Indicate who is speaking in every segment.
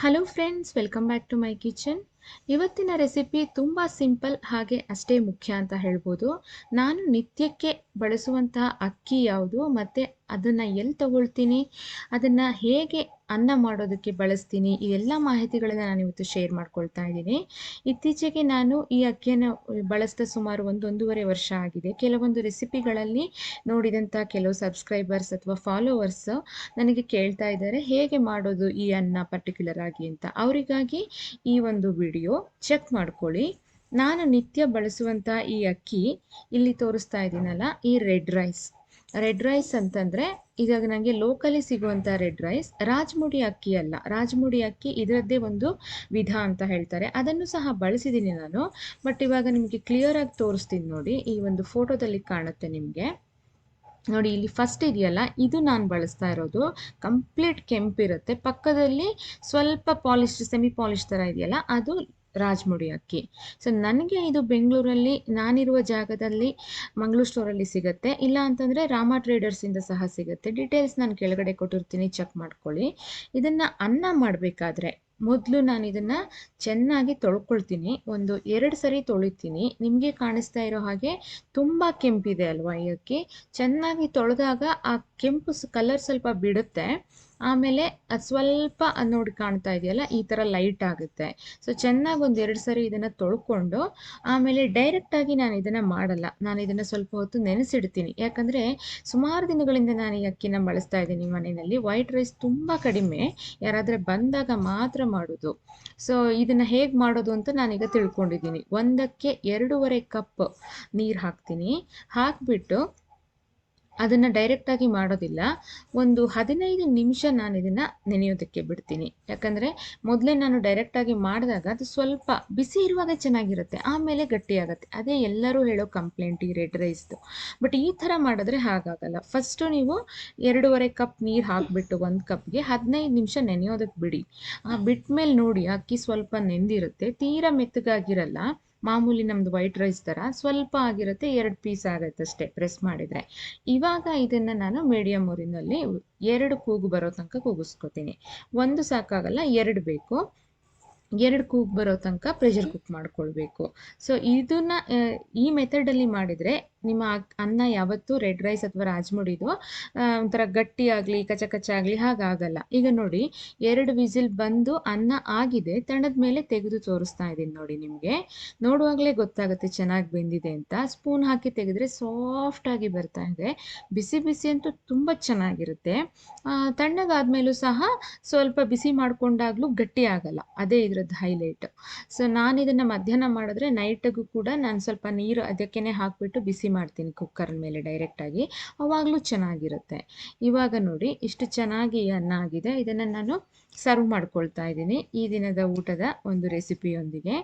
Speaker 1: hello friends welcome back to my kitchen. ಇವತ್ತಿನ recipe ತುಂಬ simple ಹಾಗೆ ಅಷ್ಟೇ ಮುಖ್ಯ ಅಂತ ಹೇಳ್ಬೋದು. ನಾನು ನಿತ್ಯಕ್ಕೆ ಬಳಸುವಂತಹ ಅಕ್ಕಿ ಯಾವುದು ಮತ್ತು ಅದನ್ನು ಎಲ್ಲಿ ತಗೊಳ್ತೀನಿ, ಅದನ್ನು ಹೇಗೆ ಅನ್ನ ಮಾಡೋದಕ್ಕೆ ಬಳಸ್ತೀನಿ ಇದೆಲ್ಲ ಮಾಹಿತಿಗಳನ್ನು ನಾನು ಇವತ್ತು ಶೇರ್ ಮಾಡ್ಕೊಳ್ತಾ ಇದ್ದೀನಿ. ಇತ್ತೀಚೆಗೆ ನಾನು ಈ ಅಕ್ಕಿಯನ್ನು ಬಳಸಿದ ಸುಮಾರು ಒಂದು ಒಂದೂವರೆ ವರ್ಷ ಆಗಿದೆ. ಕೆಲವೊಂದು ರೆಸಿಪಿಗಳಲ್ಲಿ ನೋಡಿದಂಥ ಕೆಲವು ಸಬ್ಸ್ಕ್ರೈಬರ್ಸ್ ಅಥವಾ ಫಾಲೋವರ್ಸ್ ನನಗೆ ಕೇಳ್ತಾ ಇದ್ದಾರೆ, ಹೇಗೆ ಮಾಡೋದು ಈ ಅನ್ನ ಪರ್ಟಿಕ್ಯುಲರ್ ಆಗಿ ಅಂತ. ಅವರಿಗಾಗಿ ಈ ಒಂದು ವಿಡಿಯೋ ಚೆಕ್ ಮಾಡ್ಕೊಳ್ಳಿ. ನಾನು ನಿತ್ಯ ಬಳಸುವಂಥ ಈ ಅಕ್ಕಿ ಇಲ್ಲಿ ತೋರಿಸ್ತಾ ಇದ್ದೀನಲ್ಲ, ಈ ರೆಡ್ ರೈಸ್. ರೆಡ್ ರೈಸ್ ಅಂತಂದರೆ ಇವಾಗ ನನಗೆ ಲೋಕಲಿ ಸಿಗುವಂಥ ರೆಡ್ ರೈಸ್. ರಾಜಮುಡಿ ಅಕ್ಕಿ ಅಲ್ಲ. ರಾಜಮುಡಿ ಅಕ್ಕಿ ಇದರದ್ದೇ ಒಂದು ವಿಧ ಅಂತ ಹೇಳ್ತಾರೆ. ಅದನ್ನು ಸಹ ಬಳಸಿದ್ದೀನಿ ನಾನು. ಬಟ್ ಇವಾಗ ನಿಮಗೆ ಕ್ಲಿಯರಾಗಿ ತೋರಿಸ್ತೀನಿ ನೋಡಿ. ಈ ಒಂದು ಫೋಟೋದಲ್ಲಿ ಕಾಣುತ್ತೆ ನಿಮಗೆ. ನೋಡಿ, ಇಲ್ಲಿ ಫಸ್ಟ್ ಇದೆಯಲ್ಲ, ಇದು ನಾನು ಬಳಸ್ತಾ ಇರೋದು. ಕಂಪ್ಲೀಟ್ ಕೆಂಪಿರುತ್ತೆ ಪಕ್ಕದಲ್ಲಿ ಸ್ವಲ್ಪ ಪಾಲಿಶ್ ಸೆಮಿ ಪಾಲಿಶ್ ಥರ ಇದೆಯಲ್ಲ, ಅದು ರಾಜಮುಡಿ ಅಕ್ಕಿ. ಸೊ ನನಗೆ ಇದು ಬೆಂಗಳೂರಲ್ಲಿ, ನಾನಿರುವ ಜಾಗದಲ್ಲಿ, ಮಂಗಳೂರು ಸ್ಟೋರಲ್ಲಿ ಸಿಗುತ್ತೆ. ಇಲ್ಲ ಅಂತಂದರೆ, ರಾಮ ಟ್ರೇಡರ್ಸಿಂದ ಸಹ ಸಿಗುತ್ತೆ. ಡೀಟೇಲ್ಸ್ ನಾನು ಕೆಳಗಡೆ ಕೊಟ್ಟಿರ್ತೀನಿ ಚೆಕ್ ಮಾಡ್ಕೊಳ್ಳಿ. ಇದನ್ನು ಅನ್ನ ಮಾಡಬೇಕಾದ್ರೆ ಮೊದಲು ನಾನು ಇದನ್ನು ಚೆನ್ನಾಗಿ ತೊಳ್ಕೊಳ್ತೀನಿ. ಒಂದು ಎರಡು ಸರಿ ತೊಳಿತೀನಿ. ನಿಮಗೆ ಕಾಣಿಸ್ತಾ ಇರೋ ಹಾಗೆ ತುಂಬ ಕೆಂಪಿದೆ ಅಲ್ವಾ ಈ ಅಕ್ಕಿ? ಚೆನ್ನಾಗಿ ತೊಳೆದಾಗ ಆ ಕೆಂಪು ಕಲರ್ ಸ್ವಲ್ಪ ಬಿಡುತ್ತೆ. ಆಮೇಲೆ ಅದು ಸ್ವಲ್ಪ ನೋಡಿ ಕಾಣ್ತಾ ಇದೆಯಲ್ಲ, ಈ ಥರ ಲೈಟ್ ಆಗುತ್ತೆ. ಸೊ ಚೆನ್ನಾಗಿ ಒಂದು ಎರಡು ಸರಿ ಇದನ್ನು ತೊಳ್ಕೊಂಡು, ಆಮೇಲೆ ಡೈರೆಕ್ಟಾಗಿ ನಾನು ಇದನ್ನು ಮಾಡಲ್ಲ. ನಾನು ಇದನ್ನು ಸ್ವಲ್ಪ ಹೊತ್ತು ನೆನೆಸಿಡ್ತೀನಿ. ಯಾಕಂದರೆ ಸುಮಾರು ದಿನಗಳಿಂದ ನಾನು ಈ ಅಕ್ಕಿನ ಬಳಸ್ತಾ ಇದ್ದೀನಿ ಮನೆಯಲ್ಲಿ. ವೈಟ್ ರೈಸ್ ತುಂಬ ಕಡಿಮೆ. ಯಾರಾದರೆ ಬಂದಾಗ ಮಾತ್ರ ಮಾಡೋದು. ಸೊ ಇದನ್ನು ಹೇಗೆ ಮಾಡೋದು ಅಂತ ನಾನೀಗ ತಿಳ್ಕೊಂಡಿದ್ದೀನಿ. ಒಂದಕ್ಕೆ ಎರಡೂವರೆ ಕಪ್ ನೀರು ಹಾಕ್ತೀನಿ. ಹಾಕಿಬಿಟ್ಟು ಅದನ್ನು ಡೈರೆಕ್ಟಾಗಿ ಮಾಡೋದಿಲ್ಲ. ಒಂದು ಹದಿನೈದು ನಿಮಿಷ ನಾನು ಇದನ್ನು ನೆನೆಯೋದಕ್ಕೆ ಬಿಡ್ತೀನಿ. ಯಾಕಂದರೆ ಮೊದಲೇ ನಾನು ಡೈರೆಕ್ಟಾಗಿ ಮಾಡಿದಾಗ ಅದು ಸ್ವಲ್ಪ ಬಿಸಿ ಇರುವಾಗ ಚೆನ್ನಾಗಿರುತ್ತೆ, ಆಮೇಲೆ ಗಟ್ಟಿಯಾಗುತ್ತೆ. ಅದೇ ಎಲ್ಲರೂ ಹೇಳೋ ಕಂಪ್ಲೇಂಟ್ ಈ ರೆಡ್ ರೈಸ್ದು ಬಟ್ ಈ ಥರ ಮಾಡಿದ್ರೆ ಹಾಗಾಗಲ್ಲ. ಫಸ್ಟು ನೀವು ಎರಡೂವರೆ ಕಪ್ ನೀರು ಹಾಕಿಬಿಟ್ಟು ಒಂದು ಕಪ್ಗೆ ಹದಿನೈದು ನಿಮಿಷ ನೆನೆಯೋದಕ್ಕೆ ಬಿಡಿ. ಬಿಟ್ಟ ಮೇಲೆ ನೋಡಿ ಅಕ್ಕಿ ಸ್ವಲ್ಪ ನೆಂದಿರುತ್ತೆ, ತೀರಾ ಮೆತ್ತಗಾಗಿರಲ್ಲ. ಮಾಮೂಲಿ ನಮ್ದು ವೈಟ್ ರೈಸ್ ಥರ ಸ್ವಲ್ಪ ಆಗಿರುತ್ತೆ ಎರಡು ಪೀಸ್ ಆಗುತ್ತೆ ಅಷ್ಟೇ ಪ್ರೆಸ್ ಮಾಡಿದರೆ. ಇವಾಗ ಇದನ್ನು ನಾನು ಮೀಡಿಯಮ್ ಊರಿನಲ್ಲಿ ಎರಡು ಕೂಗು ಬರೋ ತನಕ ಕೂಗಿಸ್ಕೊತೀನಿ. ಒಂದು ಸಾಕಾಗಲ್ಲ, ಎರಡು ಬೇಕು. ಎರಡು ಕೂಗ್ ಬರೋ ತನಕ ಪ್ರೆಷರ್ ಕುಕ್ ಮಾಡ್ಕೊಳ್ಬೇಕು. ಸೊ ಇದನ್ನ ಈ ಮೆಥಡಲ್ಲಿ ಮಾಡಿದರೆ ನಿಮ್ಮ ಅನ್ನ ಯಾವತ್ತೂ ರೆಡ್ ರೈಸ್ ಅಥವಾ ರಾಜ್ಮುಡಿದು ಒಂಥರ ಗಟ್ಟಿ ಆಗಲಿ ಕಚ ಕಚ ಆಗಲಿ ಹಾಗಾಗಲ್ಲ. ಈಗ ನೋಡಿ, ಎರಡು ವಿಸಿಲ್ ಬಂದು ಅನ್ನ ಆಗಿದೆ ತಣ್ಣದ ಮೇಲೆ ತೆಗೆದು ತೋರಿಸ್ತಾ ಇದ್ದೀನಿ ನೋಡಿ ನಿಮಗೆ. ನೋಡುವಾಗಲೇ ಗೊತ್ತಾಗುತ್ತೆ ಚೆನ್ನಾಗಿ ಬೆಂದಿದೆ ಅಂತ. ಸ್ಪೂನ್ ಹಾಕಿ ತೆಗೆದ್ರೆ ಸಾಫ್ಟಾಗಿ ಬರ್ತಾ ಇದೆ. ಬಿಸಿ ಬಿಸಿ ಅಂತೂ ತುಂಬ ಚೆನ್ನಾಗಿರುತ್ತೆ. ತಣ್ಣಗಾದ್ಮೇಲೂ ಸಹ ಸ್ವಲ್ಪ ಬಿಸಿ ಮಾಡಿಕೊಂಡಾಗಲೂ ಗಟ್ಟಿ ಆಗಲ್ಲ, ಅದೇ ಇದ್ರದ್ದು ಹೈಲೈಟ್. ಸೊ ನಾನು ಇದನ್ನು ಮಧ್ಯಾಹ್ನ ಮಾಡಿದ್ರೆ ನೈಟ್ಗೂ ಕೂಡ ನಾನು ಸ್ವಲ್ಪ ನೀರು ಅದಕ್ಕೇ ಹಾಕಿಬಿಟ್ಟು ಬಿಸಿ ಮಾಡ್ತೀನಿ ಕುಕ್ಕರ್ ಮೇಲೆ ಡೈರೆಕ್ಟಾಗಿ ಅವಾಗಲೂ ಚೆನ್ನಾಗಿರುತ್ತೆ. ಇವಾಗ ನೋಡಿ, ಇಷ್ಟು ಚೆನ್ನಾಗಿ ಅನ್ನ ಆಗಿದೆ ಇದನ್ನು ನಾನು ಸರ್ವ್ ಮಾಡ್ಕೊಳ್ತಾ ಇದ್ದೀನಿ. ಈ ದಿನದ ಊಟದ ಒಂದು ರೆಸಿಪಿಯೊಂದಿಗೆ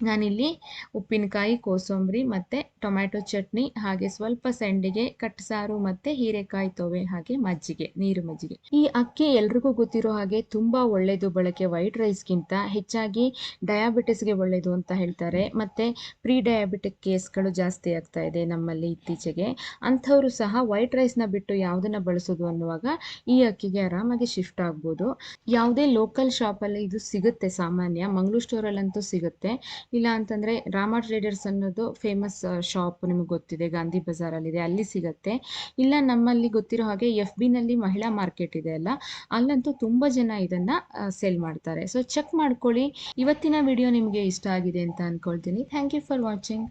Speaker 1: ನಾನಿಲ್ಲಿ ಉಪ್ಪಿನಕಾಯಿ, ಕೋಸಂಬರಿ ಮತ್ತು ಟೊಮ್ಯಾಟೊ ಚಟ್ನಿ, ಹಾಗೆ ಸ್ವಲ್ಪ ಸಂಡಿಗೆ, ಕಟ್ಸಾರು ಮತ್ತು ಹೀರೆಕಾಯಿ ತೊವೆ, ಹಾಗೆ ಮಜ್ಜಿಗೆ, ನೀರು ಮಜ್ಜಿಗೆ. ಈ ಅಕ್ಕಿ ಎಲ್ರಿಗೂ ಗೊತ್ತಿರೋ ಹಾಗೆ ತುಂಬ ಒಳ್ಳೆಯದು ಬಳಕೆ ವೈಟ್ ರೈಸ್ಗಿಂತ, ಹೆಚ್ಚಾಗಿ ಡಯಾಬಿಟಿಸ್ಗೆ ಒಳ್ಳೆಯದು ಅಂತ ಹೇಳ್ತಾರೆ. ಮತ್ತು ಪ್ರೀ ಡಯಾಬಿಟಿಕ್ ಕೇಸ್ಗಳು ಜಾಸ್ತಿ ಆಗ್ತಾ ಇದೆ ನಮ್ಮಲ್ಲಿ ಇತ್ತೀಚೆಗೆ. ಅಂಥವರು ಸಹ ವೈಟ್ ರೈಸ್ನ ಬಿಟ್ಟು ಯಾವುದನ್ನು ಬಳಸೋದು ಅನ್ನುವಾಗ ಈ ಅಕ್ಕಿಗೆ ಆರಾಮಾಗಿ ಶಿಫ್ಟ್ ಆಗ್ಬೋದು. ಯಾವುದೇ ಲೋಕಲ್ ಶಾಪಲ್ಲಿ ಇದು ಸಿಗುತ್ತೆ ಸಾಮಾನ್ಯ, ಮಂಗ್ಳೂರು ಸ್ಟೋರಲ್ಲಂತೂ ಸಿಗುತ್ತೆ. ಇಲ್ಲ ಅಂತಂದ್ರೆ ರಾಮಾ ಟ್ರೇಡರ್ಸ್ ಅನ್ನೋದು ಫೇಮಸ್ ಶಾಪ್ ನಿಮಗೆ ಗೊತ್ತಿದೆ, ಗಾಂಧಿ ಬಜಾರ್ ಅಲ್ಲಿ ಇದೆ ಅಲ್ಲಿ ಸಿಗತ್ತೆ. ಇಲ್ಲ ನಮ್ಮಲ್ಲಿ ಗೊತ್ತಿರೋ ಹಾಗೆ ಎಫ್ ಬಿನಲ್ಲಿ ಮಹಿಳಾ ಮಾರ್ಕೆಟ್ ಇದೆ ಅಲ್ಲ, ಅಲ್ಲಂತೂ ತುಂಬಾ ಜನ ಇದನ್ನ ಸೇಲ್ ಮಾಡ್ತಾರೆ. ಸೊ ಚೆಕ್ ಮಾಡ್ಕೊಳ್ಳಿ. ಇವತ್ತಿನ ವಿಡಿಯೋ ನಿಮಗೆ ಇಷ್ಟ ಆಗಿದೆ ಅಂತ ಅನ್ಕೊಳ್ತೀನಿ. Thank you for watching